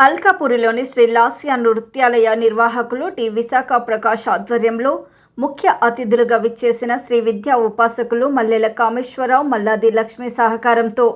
అల్కాపురిలోని శ్రీ లాస్య నృత్యాలయ నిర్వాహకులు టి. విశాఖ ప్రకాష్ ఆధ్వర్యంలో ముఖ్య అతిథులుగా విచ్చేసిన శ్రీ విద్యా ఉపాసకులు మల్లెల కామేశ్వరరావు మల్లాది లక్ష్మి సహకారంతో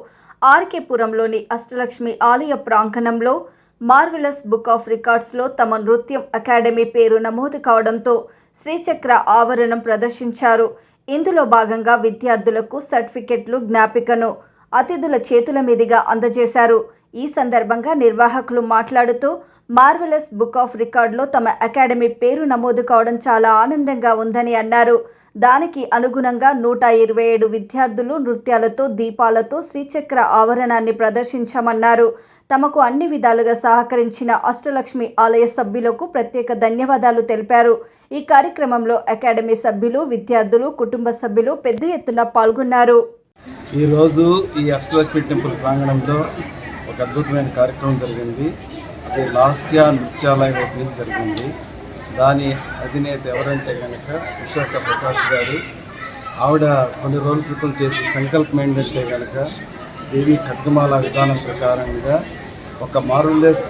ఆర్కేపురంలోని అష్టలక్ష్మి ఆలయ ప్రాంగణంలో మార్వెలస్ బుక్ ఆఫ్ రికార్డ్స్లో తమ నృత్యం అకాడమీ పేరు నమోదు కావడంతో శ్రీచక్ర ఆవరణం ప్రదర్శించారు. ఇందులో భాగంగా విద్యార్థులకు సర్టిఫికెట్లు జ్ఞాపికను అతిథుల చేతుల మీదుగా అందజేశారు. ఈ సందర్భంగా నిర్వాహకులు మాట్లాడుతూ మార్వెలస్ బుక్ ఆఫ్ రికార్డులో తమ అకాడమీ పేరు నమోదు కావడం చాలా ఆనందంగా ఉందని అన్నారు. దానికి అనుగుణంగా నూట ఇరవై ఏడు విద్యార్థులు నృత్యాలతో దీపాలతో శ్రీచక్ర ఆవరణాన్ని ప్రదర్శించామన్నారు. తమకు అన్ని విధాలుగా సహకరించిన అష్టలక్ష్మి ఆలయ సభ్యులకు ప్రత్యేక ధన్యవాదాలు తెలిపారు. ఈ కార్యక్రమంలో అకాడమీ సభ్యులు విద్యార్థులు కుటుంబ సభ్యులు పెద్ద ఎత్తున పాల్గొన్నారు. ఈరోజు ఈ అష్టలక్ష్మి టెంపుల్ ప్రాంగణంలో ఒక అద్భుతమైన కార్యక్రమం జరిగింది. అది లాస్య నృత్యాలయం ఓపెనింగ్ జరిగింది. దాని అధినేత ఎవరంటే కనుక విశాఖ ప్రకాష్ గారు. ఆవిడ కొన్ని రోజుల క్రితం చేసిన సంకల్పం ఏంటంటే కనుక దేవి ఖడ్గమాల విధానం ప్రకారంగా ఒక మార్వలెస్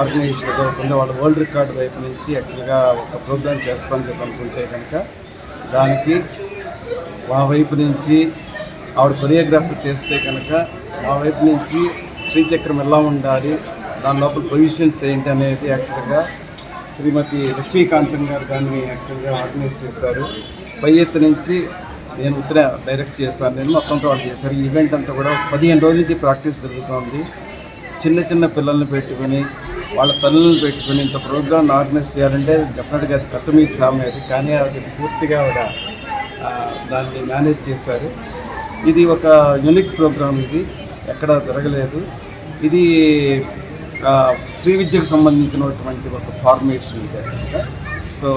ఆర్గనైజేషన్ జరుగుతుంది వాళ్ళ వరల్డ్ రికార్డ్ వైపు నుంచి యాక్చువల్గా ఒక ప్రోగ్రామ్ చేస్తామని చెప్పి అనుకుంటే కనుక దానికి మా వైపు నుంచి ఆవిడ కొరియోగ్రఫీ చేస్తే కనుక మా వైపు నుంచి శ్రీచక్రం ఎలా ఉండాలి దాని లోపల పొజిషన్స్ ఏంటి అనేది యాక్చువల్గా శ్రీమతి లక్ష్మీకాంతం గారు దాన్ని యాక్చువల్గా ఆర్గనైజ్ చేశారు. పై ఎత్తు నుంచి నేను ఉత్తర డైరెక్ట్ చేశాను. నేను మొత్తంతో వాళ్ళు చేశారు ఈ ఈవెంట్ అంతా కూడా పదిహేను రోజుల నుంచి ప్రాక్టీస్ జరుగుతోంది. చిన్న చిన్న పిల్లల్ని పెట్టుకుని వాళ్ళ తల్లులను పెట్టుకుని ఇంత ప్రోగ్రామ్ ఆర్గనైజ్ చేయాలంటే డెఫినెట్గా అది కొత్త మీ సామె అది. కానీ అది పూర్తిగా ఆవిడ దాన్ని మేనేజ్ చేశారు. ఇది ఒక యూనిక్ ప్రోగ్రామ్ ఇది. ఎక్కడ జరగలేదు. ఇది శ్రీ విద్యకు సంబంధించినటువంటి ఒక ఫార్మేషన్ ఇది సో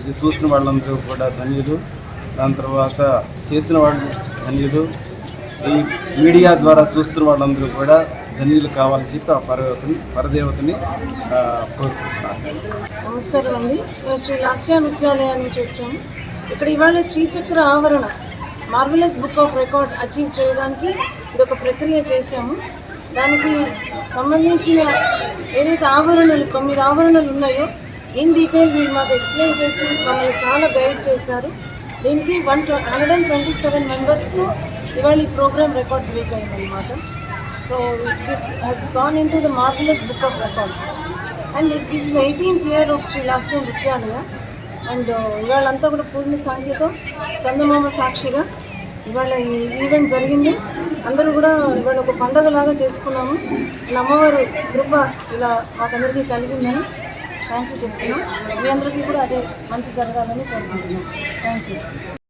ఇది చూసిన వాళ్ళందరూ కూడా ధన్యులు. దాని తర్వాత చేసిన వాళ్ళు ధన్యులు. ఈ మీడియా ద్వారా చూస్తున్న వాళ్ళందరూ కూడా ధన్యులు కావాలని చెప్పి ఆ పరదేవతని పరదేవతని కోరుకుంటున్నాను. నమస్కారం అండి. మేము శ్రీ రాష్ట్రీయ విద్యాలయం నుంచి వచ్చాము ఇక్కడ ఇవాళ శ్రీచక్ర ఆవరణ. Marvellous book of record achieve చేయడానికి ఇది ఒక ప్రక్రియ చేశాము. దానికి సంబంధించిన ఏదైతే ఆవరణలు తొమ్మిది ఆవరణలు ఉన్నాయో ఇన్ డీటెయిల్ వీళ్ళు మాకు ఎక్స్ప్లెయిన్ చేసి మమ్మల్ని చాలా గైడ్ చేశారు. దీనికి one hundred and twenty seven మెంబర్స్తో ఇవాళ ఈ ప్రోగ్రామ్ రికార్డ్ వీక్ అయిందనమాట so this has gone in to the marvellous book of records and this is eighteenth year of Shri Lasya Vidyalaya and ఇవాళంతా కూడా పూర్ణ సాంఖ్యతో చందమామ సాక్షిగా ఇవాళ ఈ ఈవెంట్ జరిగింది. అందరూ కూడా ఇవాళ ఒక పండగలాగా చేసుకున్నాము. ఈ అమ్మవారు కృప ఇలా మాకందరికీ కలిగిందని థ్యాంక్ యూ చెప్తున్నాం. మీ అందరికీ కూడా అదే మంచి జరగాలని కోరుకుంటున్నాం. Thank you